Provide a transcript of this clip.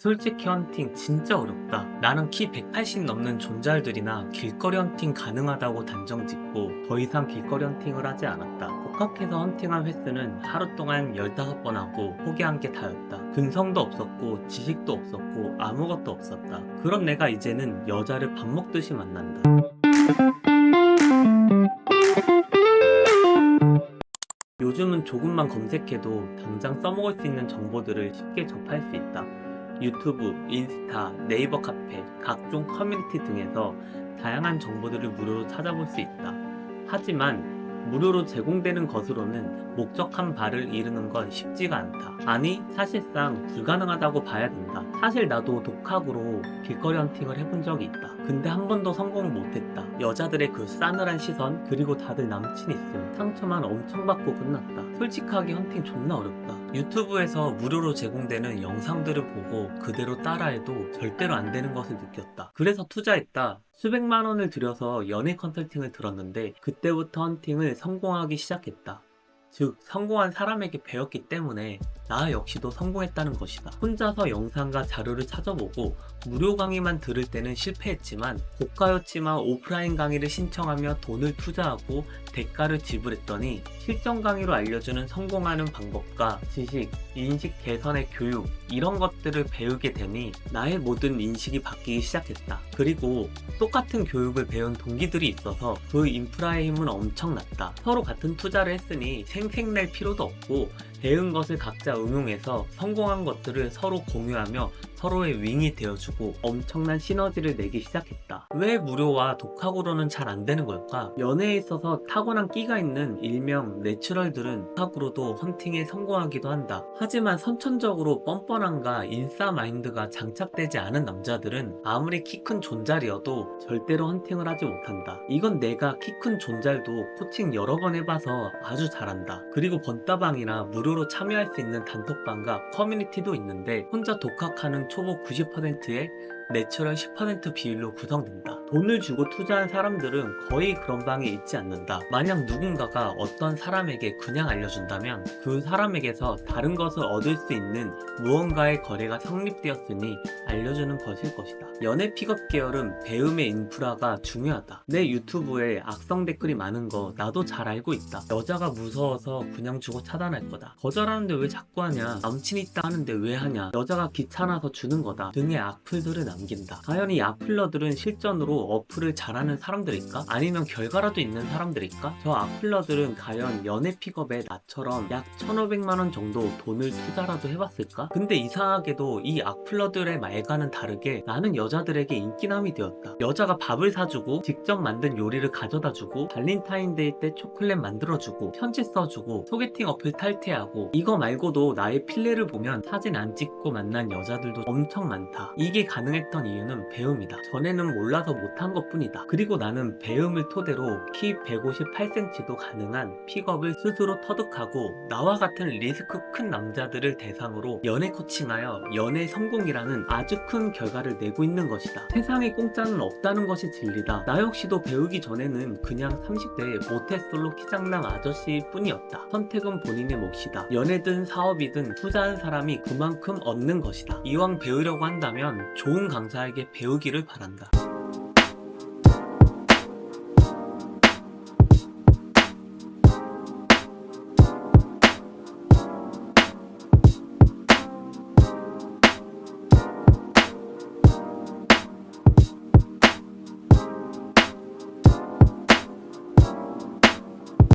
솔직히 헌팅 진짜 어렵다. 나는 키 180 넘는 존잘들이나 길거리 헌팅 가능하다고 단정 짓고 더 이상 길거리 헌팅을 하지 않았다. 복학해서 헌팅한 횟수는 하루 동안 15번 하고 포기한 게 다였다. 근성도 없었고 지식도 없었고 아무것도 없었다. 그런 내가 이제는 여자를 밥 먹듯이 만난다. 요즘은 조금만 검색해도 당장 써먹을 수 있는 정보들을 쉽게 접할 수 있다. 유튜브, 인스타, 네이버 카페, 각종 커뮤니티 등에서 다양한 정보들을 무료로 찾아볼 수 있다. 하지만 무료로 제공되는 것으로는 목적한 바를 이루는 건 쉽지가 않다. 아니, 사실상 불가능하다고 봐야 된다. 사실 나도 독학으로 길거리 헌팅을 해본 적이 있다. 근데 한 번도 성공을 못했다. 여자들의 그 싸늘한 시선, 그리고 다들 남친 있음, 상처만 엄청 받고 끝났다. 솔직하게 헌팅 존나 어렵다. 유튜브에서 무료로 제공되는 영상들을 보고 그대로 따라해도 절대로 안 되는 것을 느꼈다. 그래서 투자했다. 수백만 원을 들여서 연애 컨설팅을 들었는데 그때부터 헌팅을 성공하기 시작했다. 즉, 성공한 사람에게 배웠기 때문에 나 역시도 성공했다는 것이다. 혼자서 영상과 자료를 찾아보고 무료 강의만 들을 때는 실패했지만 고가였지만 오프라인 강의를 신청하며 돈을 투자하고 대가를 지불했더니 실전 강의로 알려주는 성공하는 방법과 지식, 인식 개선의 교육 이런 것들을 배우게 되니 나의 모든 인식이 바뀌기 시작했다. 그리고 똑같은 교육을 배운 동기들이 있어서 그 인프라의 힘은 엄청났다. 서로 같은 투자를 했으니 생색낼 필요도 없고 배운 것을 각자 응용해서 성공한 것들을 서로 공유하며 서로의 윙이 되어주고 엄청난 시너지를 내기 시작했다. 왜 무료와 독학으로는 잘 안 되는 걸까? 연애에 있어서 타고난 끼가 있는 일명 내추럴들은 독학으로도 헌팅에 성공하기도 한다. 하지만 선천적으로 뻔뻔함과 인싸 마인드가 장착되지 않은 남자들은 아무리 키 큰 존잘이어도 절대로 헌팅을 하지 못한다. 이건 내가 키 큰 존잘도 코칭 여러 번 해봐서 아주 잘한다. 그리고 번다방이나 무료 로 참여할 수 있는 단톡방과 커뮤니티도 있는데 혼자 독학하는 초보 90%의 내추럴 10% 비율로 구성된다. 돈을 주고 투자한 사람들은 거의 그런 방에 있지 않는다. 만약 누군가가 어떤 사람에게 그냥 알려준다면 그 사람에게서 다른 것을 얻을 수 있는 무언가의 거래가 성립되었으니 알려주는 것일 것이다. 연애 픽업 계열은 배움의 인프라가 중요하다. 내 유튜브에 악성 댓글이 많은 거 나도 잘 알고 있다. 여자가 무서워서 그냥 주고 차단할 거다. 거절하는데 왜 자꾸 하냐? 남친 있다 하는데 왜 하냐? 여자가 귀찮아서 주는 거다. 등의 악플들을 남 긴다. 과연 이 악플러들은 실전으로 어플을 잘하는 사람들일까? 아니면 결과라도 있는 사람들일까? 저 악플러들은 과연 연애 픽업에 나처럼 약 1,500만원 정도 돈을 투자라도 해봤을까? 근데 이상하게도 이 악플러들의 말과는 다르게 나는 여자들에게 인기남이 되었다. 여자가 밥을 사주고 직접 만든 요리를 가져다주고 발렌타인데이 때 초콜릿 만들어주고 편지 써주고 소개팅 어플 탈퇴하고 이거 말고도 나의 필레를 보면 사진 안 찍고 만난 여자들도 엄청 많다. 이게 가능했던 이유는 배움이다. 전에는 몰라서 못한 것 뿐이다. 그리고 나는 배움을 토대로 키 158cm도 가능한 픽업을 스스로 터득하고 나와 같은 리스크 큰 남자들을 대상으로 연애 코칭하여 연애 성공이라는 아주 큰 결과를 내고 있는 것이다. 세상에 공짜는 없다는 것이 진리다. 나 역시도 배우기 전에는 그냥 30대의 모태솔로 키장남 아저씨 뿐이었다. 선택은 본인의 몫이다. 연애든 사업이든 투자한 사람이 그만큼 얻는 것이다. 이왕 배우려고 한다면 좋은 강사에게 배우기를 바란다.